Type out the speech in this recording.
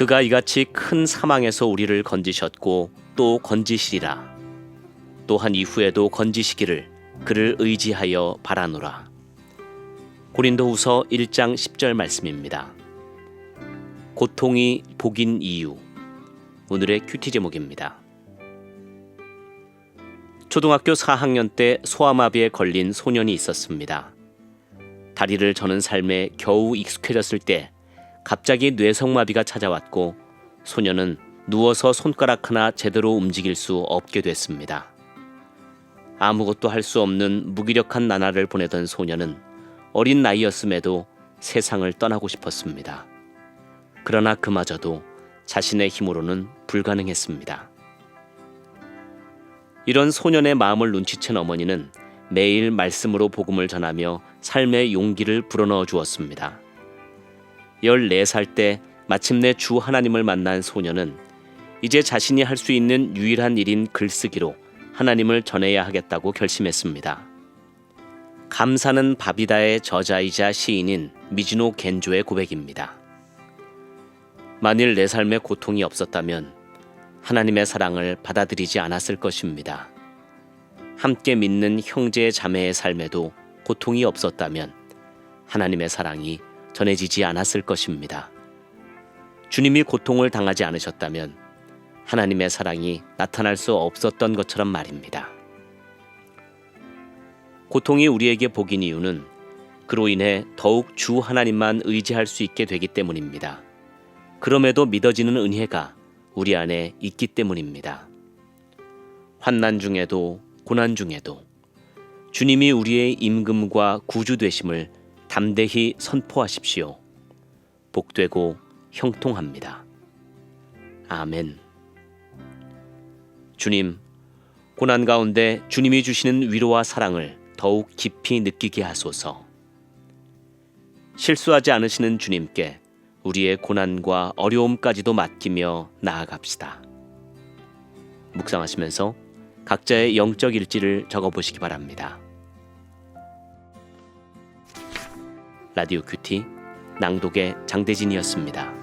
그가 이같이 큰 사망에서 우리를 건지셨고 또 건지시리라. 또한 이후에도 건지시기를 그를 의지하여 바라노라. 고린도후서 1장 10절 말씀입니다. 고통이 복인 이유. 오늘의 큐티 제목입니다. 초등학교 4학년 때 소아마비에 걸린 소년이 있었습니다. 다리를 저는 삶에 겨우 익숙해졌을 때 갑자기 뇌성마비가 찾아왔고 소년은 누워서 손가락 하나 제대로 움직일 수 없게 됐습니다. 아무것도 할 수 없는 무기력한 나날을 보내던 소년은 어린 나이였음에도 세상을 떠나고 싶었습니다. 그러나 그마저도 자신의 힘으로는 불가능했습니다. 이런 소년의 마음을 눈치챈 어머니는 매일 말씀으로 복음을 전하며 삶의 용기를 불어넣어 주었습니다. 14살 때 마침내 주 하나님을 만난 소년은 이제 자신이 할 수 있는 유일한 일인 글쓰기로 하나님을 전해야 하겠다고 결심했습니다. 감사는 바비다의 저자이자 시인인 미즈노 겐조의 고백입니다. 만일 내 삶에 고통이 없었다면 하나님의 사랑을 받아들이지 않았을 것입니다. 함께 믿는 형제 자매의 삶에도 고통이 없었다면 하나님의 사랑이 전해지지 않았을 것입니다. 주님이 고통을 당하지 않으셨다면 하나님의 사랑이 나타날 수 없었던 것처럼 말입니다. 고통이 우리에게 복인 이유는 그로 인해 더욱 주 하나님만 의지할 수 있게 되기 때문입니다. 그럼에도 믿어지는 은혜가 우리 안에 있기 때문입니다. 환난 중에도 고난 중에도 주님이 우리의 임금과 구주 되심을 담대히 선포하십시오. 복되고 형통합니다. 아멘. 주님, 고난 가운데 주님이 주시는 위로와 사랑을 더욱 깊이 느끼게 하소서. 실수하지 않으시는 주님께 우리의 고난과 어려움까지도 맡기며 나아갑시다. 묵상하시면서 각자의 영적 일지를 적어보시기 바랍니다. 라디오 큐티 낭독의 장대진이었습니다.